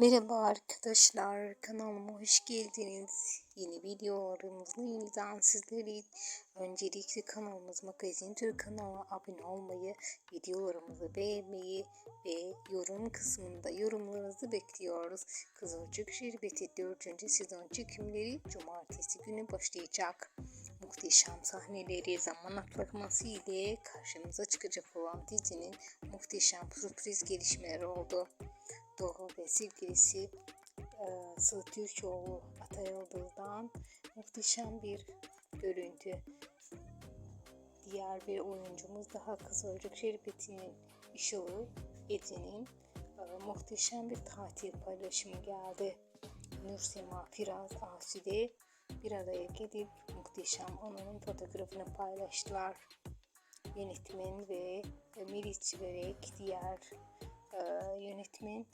Merhaba arkadaşlar, kanalıma hoş geldiniz. Yeni videolarımızla yeniden sizleri öncelikle kanalımız Magazin Türk kanalına abone olmayı, videolarımızı beğenmeyi ve yorum kısmında yorumlarınızı bekliyoruz. Kızılcık Şerbeti 4. sezon çekimleri cumartesi günü başlayacak. Muhteşem sahneleri, zaman atlaması ile karşımıza çıkacak olan dizinin muhteşem sürpriz gelişmeleri oldu. Doğu ve sevgilisi e, Türkoğlu Atay Yıldız'dan muhteşem bir görüntü. Diğer bir oyuncumuz daha Kızılcık Şerbeti'nin Işılı Ece'nin e, muhteşem bir tatil paylaşımı geldi. Nursema Firaz Asude bir araya gelip muhteşem onun fotoğrafını paylaştılar. Yönetmen ve Meriç Çiverek diğer e, yönetmen